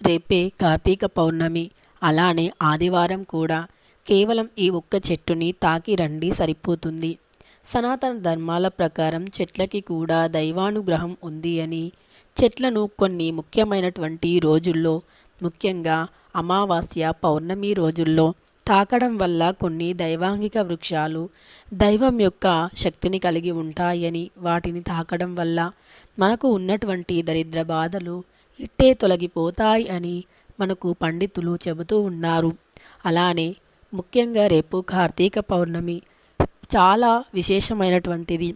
రేపే కార్తీక పౌర్ణమి. అలానే ఆదివారం కూడా కేవలం ఈ ఒక్క చెట్టుని తాకి రండి సరిపోతుంది. సనాతన ధర్మాల ప్రకారం చెట్లకి కూడా దైవానుగ్రహం ఉంది అని చెట్లను కొన్ని ముఖ్యమైనటువంటి రోజుల్లో ముఖ్యంగా అమావాస్య పౌర్ణమి రోజుల్లో తాకడం వల్ల కొన్ని దైవాంగిక వృక్షాలు దైవం యొక్క శక్తిని కలిగి ఉంటాయని వాటిని తాకడం వల్ల మనకు ఉన్నటువంటి దరిద్ర బాధలు ఇట్టే తొలగిపోతాయి అని మనకు పండితులు చెబుతూ ఉన్నారు. అలానే ముఖ్యంగా రేపు కార్తీక పౌర్ణమి చాలా విశేషమైనటువంటిది.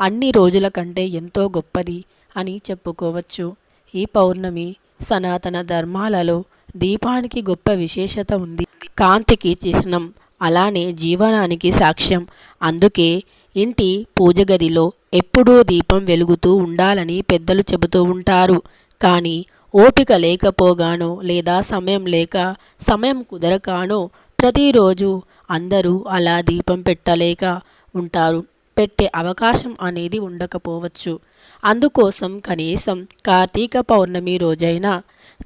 అన్ని రోజుల కంటే ఎంతో గొప్పది అని చెప్పుకోవచ్చు. ఈ పౌర్ణమి సనాతన ధర్మాలలో దీపానికి గొప్ప విశేషత ఉంది. కాంతికి చిహ్నం అలానే జీవనానికి సాక్ష్యం. అందుకే ఇంటి పూజ గదిలో ఎప్పుడూ దీపం వెలుగుతూ ఉండాలని పెద్దలు చెబుతూ ఉంటారు. కానీ ఓపిక లేకపోగానో లేదా సమయం లేక సమయం కుదరకానో ప్రతిరోజు అందరూ అలా దీపం పెట్టలేక ఉంటారు. పెట్టే అవకాశం అనేది ఉండకపోవచ్చు. అందుకోసం కనీసం కార్తీక పౌర్ణమి రోజైనా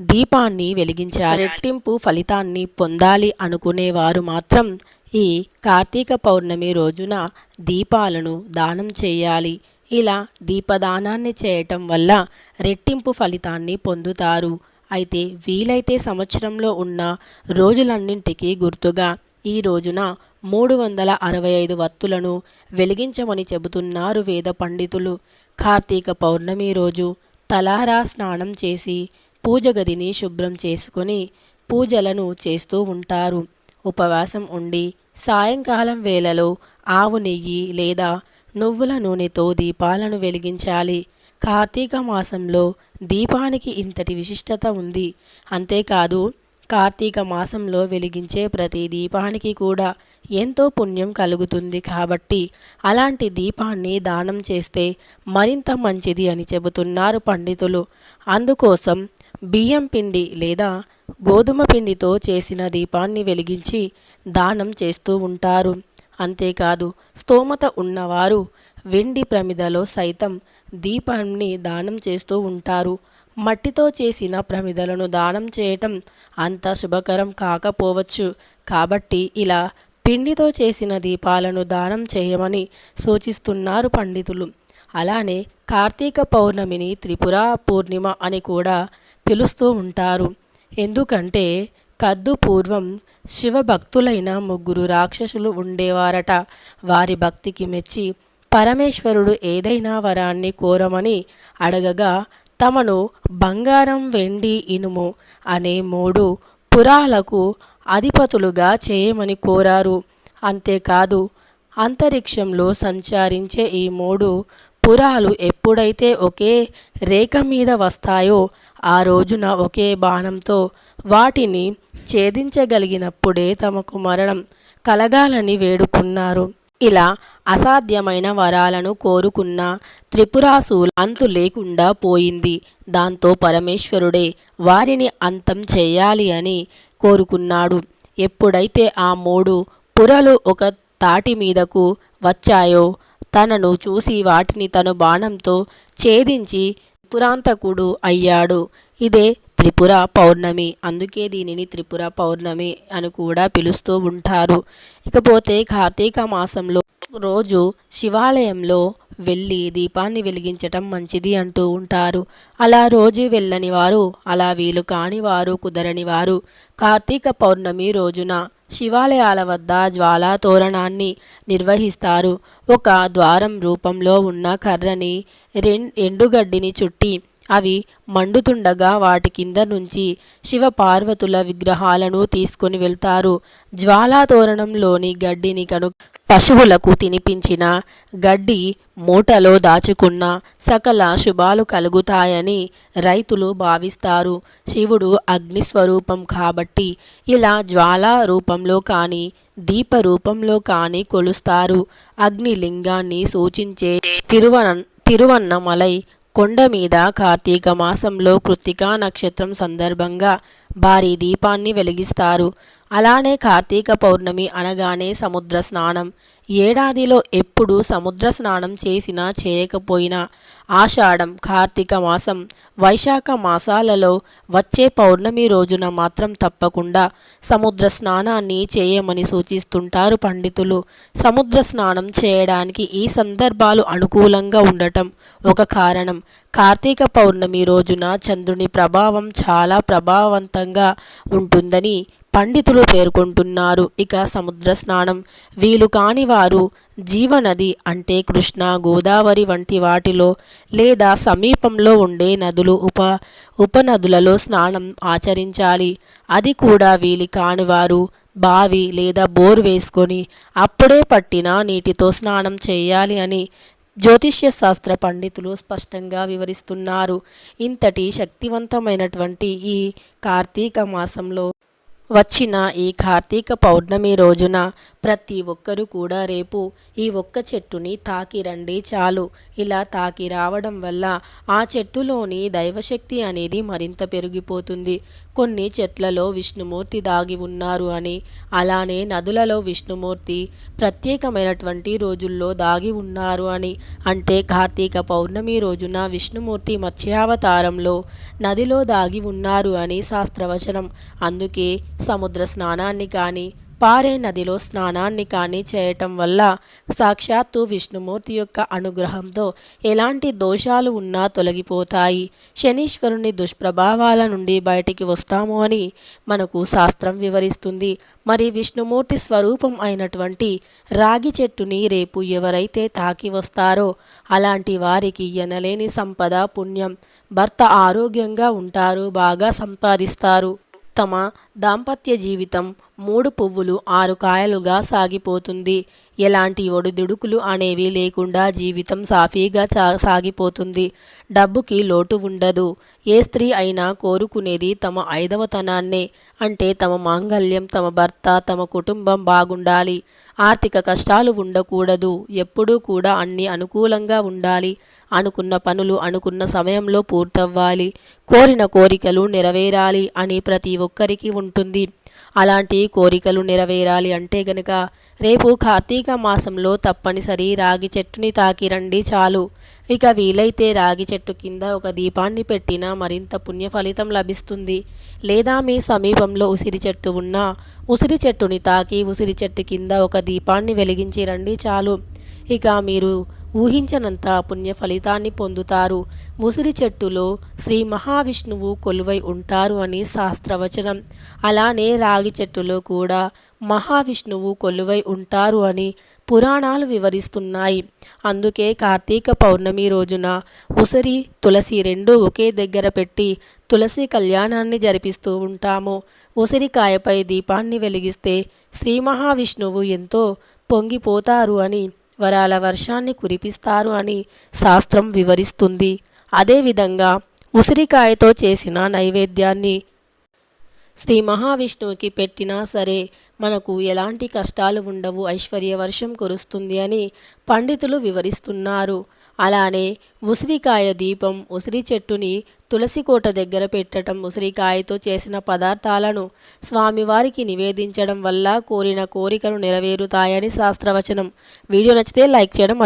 దీపాన్ని వెలిగించాలి. రెట్టింపు ఫలితాన్ని పొందాలి అనుకునేవారు మాత్రం ఈ కార్తీక పౌర్ణమి రోజున దీపాలను దానం చేయాలి. ఇలా దీపదానాన్ని చేయటం వల్ల రెట్టింపు ఫలితాన్ని పొందుతారు. అయితే వీలైతే సంవత్సరంలో ఉన్న రోజులన్నింటికీ గుర్తుగా ఈ రోజున మూడు వందల అరవై ఐదు వత్తులను వెలిగించమని చెబుతున్నారు వేద పండితులు. కార్తీక పౌర్ణమి రోజు తలారా స్నానం చేసి పూజ గదిని శుభ్రం చేసుకొని పూజలను చేస్తూ ఉంటారు. ఉపవాసం ఉండి సాయంకాలం వేళలో ఆవు నెయ్యి లేదా నువ్వుల నూనెతో దీపాలను వెలిగించాలి. కార్తీక మాసంలో దీపానికి ఇంతటి విశిష్టత ఉంది. అంతేకాదు కార్తీక మాసంలో వెలిగించే ప్రతి దీపానికి కూడా ఎంతో పుణ్యం కలుగుతుంది కాబట్టి అలాంటి దీపాన్ని దానం చేస్తే మరింత మంచిది అని చెబుతున్నారు పండితులు. అందుకోసం బియ్యం పిండి లేదా గోధుమ పిండితో చేసిన దీపాన్ని వెలిగించి దానం చేస్తూ ఉంటారు. అంతేకాదు స్తోమత ఉన్నవారు వెండి ప్రమిదలో సైతం దీపాన్ని దానం చేస్తూ ఉంటారు. మట్టితో చేసిన ప్రమిదలను దానం చేయటం అంత శుభకరం కాకపోవచ్చు. కాబట్టి ఇలా పిండితో చేసిన దీపాలను దానం చేయమని సూచిస్తున్నారు పండితులు. అలానే కార్తీక పౌర్ణమిని త్రిపుర పూర్ణిమ అని కూడా పిలుస్తూ ఉంటారు. ఎందుకంటే కద్దు పూర్వం శివభక్తులైన ముగ్గురు రాక్షసులు ఉండేవారట. వారి భక్తికి మెచ్చి పరమేశ్వరుడు ఏదైనా వరాన్ని కోరమని అడగగా తమను బంగారం వెండి ఇనుము అనే మూడు పురాలకు అధిపతులుగా చేయమని కోరారు. అంతేకాదు అంతరిక్షంలో సంచరించే ఈ మూడు పురాలు ఎప్పుడైతే ఒకే రేఖ మీద వస్తాయో ఆ రోజున ఒకే బాణంతో వాటిని ఛేదించగలిగినప్పుడే తమకు మరణం కలగాలని వేడుకున్నారు. ఇలా అసాధ్యమైన వరాలను కోరుకున్న త్రిపురాసులు అంతు లేకుండా పోయింది. దాంతో పరమేశ్వరుడే వారిని అంతం చేయాలి అని కోరుకున్నాడు. ఎప్పుడైతే ఆ మూడు పురలు ఒక తాటి మీదకు వచ్చాయో తనను చూసి వాటిని తను బాణంతో ఛేదించి పురాంతకుడు అయ్యాడు. ఇదే త్రిపుర పౌర్ణమి. అందుకే దీనిని త్రిపుర పౌర్ణమి అని కూడా పిలుస్తూ ఉంటారు. ఇకపోతే కార్తీక మాసంలో రోజు శివాలయంలో వెళ్ళి దీపాన్ని వెలిగించటం మంచిది అంటూ ఉంటారు. అలా రోజు వెళ్ళని వారు అలా వీలు కాని వారు కుదరని వారు కార్తీక పౌర్ణమి రోజున శివాలయాల వద్ద జ్వాలా తోరణాన్ని నిర్వహిస్తారు. ఒక ద్వారం రూపంలో ఉన్న కర్రని రెం ఎండుగడ్డిని చుట్టి అవి మండుతుండగా వాటి కింద నుంచి శివ పార్వతుల విగ్రహాలను తీసుకొని వెళ్తారు. జ్వాలాతోరణంలోని గడ్డిని కను పశువులకు తినిపించిన గడ్డి మూటలో దాచుకున్న సకల శుభాలు కలుగుతాయని రైతులు భావిస్తారు. శివుడు అగ్నిస్వరూపం కాబట్టి ఇలా జ్వాలా రూపంలో కానీ దీప రూపంలో కానీ కొలుస్తారు. అగ్నిలింగాన్ని సూచించే తిరువన తిరువన్నమలై కొండ మీద కార్తీక మాసంలో కృత్తికా నక్షత్రం సందర్భంగా భారీ దీపాన్ని వెలిగిస్తారు. అలానే కార్తీక పౌర్ణమి అనగానే సముద్ర స్నానం. ఏడాదిలో ఎప్పుడు సముద్ర స్నానం చేసినా చేయకపోయినా ఆషాఢం కార్తీక మాసం వైశాఖ మాసాలలో వచ్చే పౌర్ణమి రోజున మాత్రం తప్పకుండా సముద్ర స్నానాన్ని చేయమని సూచిస్తుంటారు పండితులు. సముద్ర స్నానం చేయడానికి ఈ సందర్భాలు అనుకూలంగా ఉండటం ఒక కారణం. కార్తీక పౌర్ణమి రోజున చంద్రుని ప్రభావం చాలా ప్రభావవంతంగా ఉంటుందని పండితులు పేర్కొంటున్నారు. ఇక సముద్ర స్నానం వీలు కాని వారు జీవనది అంటే కృష్ణ గోదావరి వంటి వాటిలో లేదా సమీపంలో ఉండే నదులు ఉప ఉపనదులలో స్నానం ఆచరించాలి. అది కూడా వీలు కానివారు బావి లేదా బోర్ వేసుకొని అప్పుడే పట్టిన నీటితో స్నానం చేయాలి అని జ్యోతిష్య శాస్త్ర పండితులు స్పష్టంగా వివరిస్తున్నారు. ఇంతటి శక్తివంతమైనటువంటి ఈ కార్తీక మాసంలో వచ్చిన ఈ కార్తీక పౌర్ణమి రోజున ప్రతి ఒక్కరూ కూడా రేపు ఈ ఒక్క చెట్టుని తాకి రండి చాలు. ఇలా తాకి రావడం వల్ల ఆ చెట్టులోని దైవశక్తి అనేది మరింత పెరిగిపోతుంది. కొన్ని చెట్లలో విష్ణుమూర్తి దాగి ఉన్నారు అని అలానే నదులలో విష్ణుమూర్తి ప్రత్యేకమైనటువంటి రోజుల్లో దాగి ఉన్నారు అని. అంటే కార్తీక పౌర్ణమి రోజున విష్ణుమూర్తి మత్స్యావతారంలో నదిలో దాగి ఉన్నారు అని శాస్త్రవచనం. అందుకే సముద్ర స్నానాన్ని కానీ పారే నదిలో స్నానాన్ని కానీ చేయటం వల్ల సాక్షాత్తు విష్ణుమూర్తి యొక్క అనుగ్రహంతో ఎలాంటి దోషాలు ఉన్నా తొలగిపోతాయి. శనీశ్వరుని దుష్ప్రభావాల నుండి బయటికి వస్తాము అని మనకు శాస్త్రం వివరిస్తుంది. మరి విష్ణుమూర్తి స్వరూపం అయినటువంటి రాగి చెట్టుని రేపు ఎవరైతే తాకి వస్తారో అలాంటి వారికి ఎనలేని సంపద పుణ్యం భర్త ఆరోగ్యంగా ఉంటారు బాగా సంపాదిస్తారు. తమ దాంపత్య జీవితం మూడు పువ్వులు ఆరు కాయలుగా సాగిపోతుంది. ఎలాంటి ఒడిదుడుకులు అనేవి లేకుండా జీవితం సాఫీగా సాగిపోతుంది. డబ్బుకి లోటు ఉండదు. ఏ స్త్రీ అయినా కోరుకునేది తమ ఐదవతనాన్నే. అంటే తమ మాంగల్యం తమ భర్త తమ కుటుంబం బాగుండాలి. ఆర్థిక కష్టాలు ఉండకూడదు. ఎప్పుడూ కూడా అన్ని అనుకూలంగా ఉండాలి. అనుకున్న పనులు అనుకున్న సమయంలో పూర్తవ్వాలి. కోరిన కోరికలు నెరవేరాలి అని ప్రతి ఒక్కరికి ఉంటుంది. అలాంటి కోరికలు నెరవేరాలి అంటే గనక రేపు కార్తీక మాసంలో తప్పనిసరి రాగి చెట్టుని తాకి రండి చాలు. ఇక వీలైతే రాగి చెట్టు కింద ఒక దీపాన్ని పెట్టినా మరింత పుణ్య ఫలితం లభిస్తుంది. లేదా మీ సమీపంలో ఉసిరి చెట్టు ఉన్నా ఉసిరి చెట్టుని తాకి ఉసిరి చెట్టు కింద ఒక దీపాన్ని వెలిగించి రండి చాలు. ఇక మీరు ఊహించనంత పుణ్య ఫలితాన్ని పొందుతారు. ముసిరి చెట్టులో శ్రీ మహావిష్ణువు కొలువై ఉంటారు అని శాస్త్రవచనం. అలానే రాగి చెట్టులో కూడా మహావిష్ణువు కొలువై ఉంటారు అని పురాణాలు వివరిస్తున్నాయి. అందుకే కార్తీక పౌర్ణమి రోజున ఉసిరి తులసి రెండు ఒకే దగ్గర పెట్టి తులసి కళ్యాణాన్ని జరిపిస్తూ ఉంటాము. ఉసిరికాయపై దీపాన్ని వెలిగిస్తే శ్రీ మహావిష్ణువు ఎంతో పొంగిపోతారు అని వరాల వర్షాన్ని కురిపిస్తారు అని శాస్త్రం వివరిస్తుంది. అదేవిధంగా ఉసిరికాయతో చేసిన నైవేద్యాన్ని శ్రీ మహావిష్ణువుకి పెట్టినా సరే మనకు ఎలాంటి కష్టాలు ఉండవు ఐశ్వర్య వర్షం కురుస్తుంది అని పండితులు వివరిస్తున్నారు. అలానే ఉసిరికాయ దీపం ఉసిరి చెట్టుని తులసి కోట దగ్గర పెట్టడం ఉసిరికాయతో చేసిన పదార్థాలను స్వామివారికి నివేదించడం వల్ల కోరిన కోరికలు నెరవేరుతాయని శాస్త్రవచనం. వీడియో నచ్చితే లైక్ చేయడం